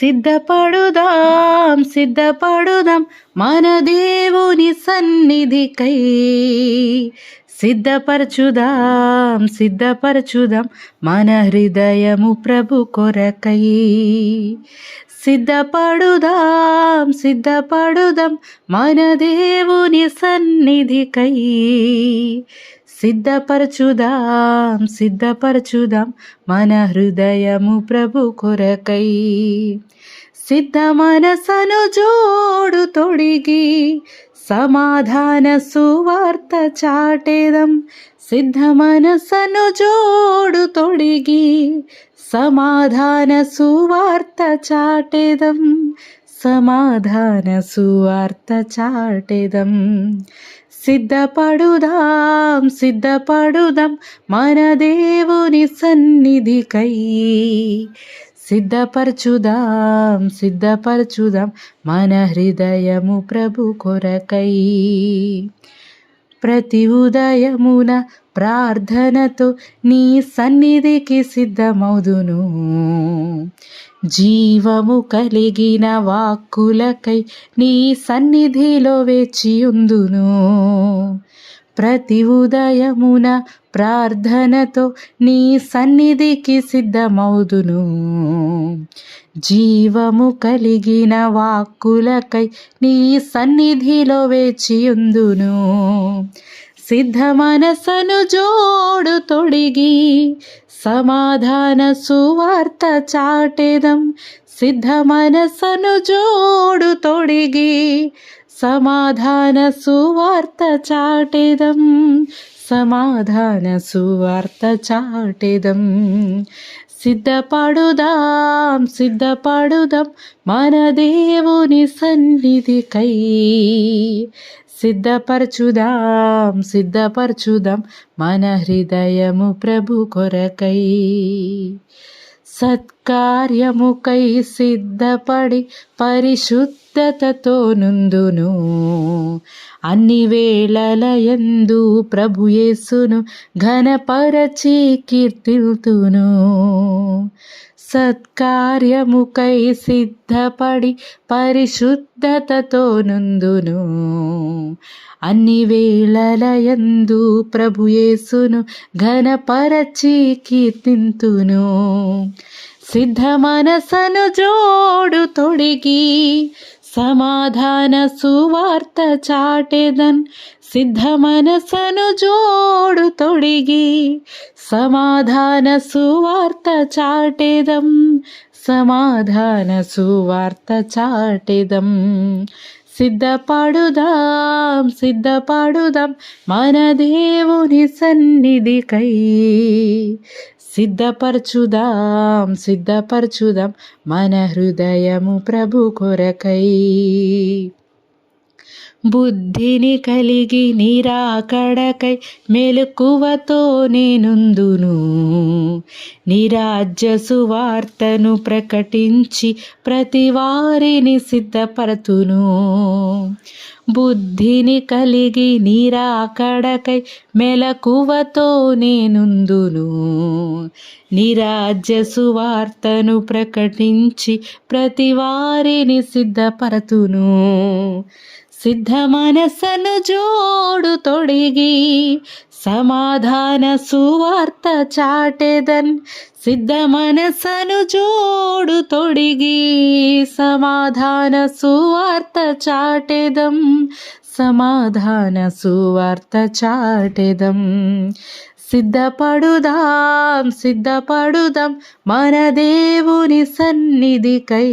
సిద్ధపడుదాం సిద్ధపడుదాం మన దేవుని సన్నిధికై సిద్ధపరచుదాం సిద్ధపరచుదాం మన హృదయము ప్రభు కొరకై. సిద్ధపడుదాం సిద్ధపడుదాం మన దేవుని సన్నిధికై సిద్ధపరచుదాం సిద్ధపరచుదాం మన హృదయము ప్రభు కొరకై సిద్ధ మనసను జోడు తొడిగి సమాధాన సువార్త చాటేదం సిద్ధ మనసను జోడు తొడిగి సమాధాన సువార్త చాటేదం సమాధాన సువార్త చాటేదం. సిద్ధపడుదాం సిద్ధపడుదాం మన దేవుని సన్నిధికై. సిద్ధపరచుదాం సిద్ధపరచుదాం మన హృదయము ప్రభు కొరకై. ప్రతి ఉదయమున ప్రార్థనతో నీ సన్నిధికి సిద్ధమౌదును జీవము కలిగిన వాక్కులకై నీ సన్నిధిలో వేచియుందును. ప్రతి ఉదయమున ప్రార్థనతో నీ సన్నిధికి సిద్ధమౌదును జీవము కలిగిన వాక్కులకై నీ సన్నిధిలో వేచియుందును. సిద్ధ మనసను జోడు తొడిగి సమాధాన సువార్త చాటెదం సిద్ధ మనసను జోడు తొడిగి సమాధాన సువార్త చాటెదం సమాధాన సువార్త చాటెదం సిద్ధపడుదాం సిద్ధపరచుదాం సిద్ధపరచుదాం మన హృదయము ప్రభు కొరకై. సత్కార్యముకై సిద్ధపడి పరిశుద్ధతతో నుందును అన్ని వేళల ఎందు ప్రభుయేసును ఘనపరచి కీర్తిల్తును. సత్కార్యముకై సిద్ధపడి పరిశుద్ధతతో నుందును అన్ని వేళలయందు ప్రభుయేసును ఘనపరచి కీర్తింతును. సిద్ధ మనసను జోడు తొడిగి సమాధాన సువార్త చాటెదన్ సిద్ధ మనసను జోడు తొడిగి సమాధాన సువార్త చాటెదం సమాధాన సువార్త చాటెదం సిద్ధపడుదాం సిద్ధపడుదాం మన దేవుని సన్నిధికై సిద్ధపరచుదాం సిద్ధపరచుదాం. మన హృదయము ప్రభు కొరకై బుద్ధిని కలిగి నిరాకడకై మెలకువతో నేనుందును నిరాజ్య సువార్తను ప్రకటించి ప్రతి వారిని సిద్ధపరతును. బుద్ధిని కలిగి నిరాకడకై మెలకువతో నేనుందును నిరాజ్య సువార్తను ప్రకటించి ప్రతి వారిని సిద్ధపరతును. సిద్ధ మనసను జోడు తొడిగి సమాధాన సువార్త చాటెదన్ సిద్ధ మనసను జోడు తొడిగి సమాధాన సువార్త చాటెదం సమాధాన సువార్త చాటెదం సిద్ధపడుదాం సిద్ధపడుదాం మన దేవుని సన్నిధికై.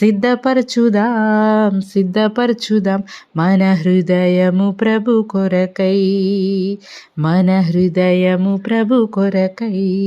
సిద్ధపరచుదాం సిద్ధపరచుదాం మన హృదయము ప్రభు కొరకై. మన హృదయము ప్రభు కొరకై.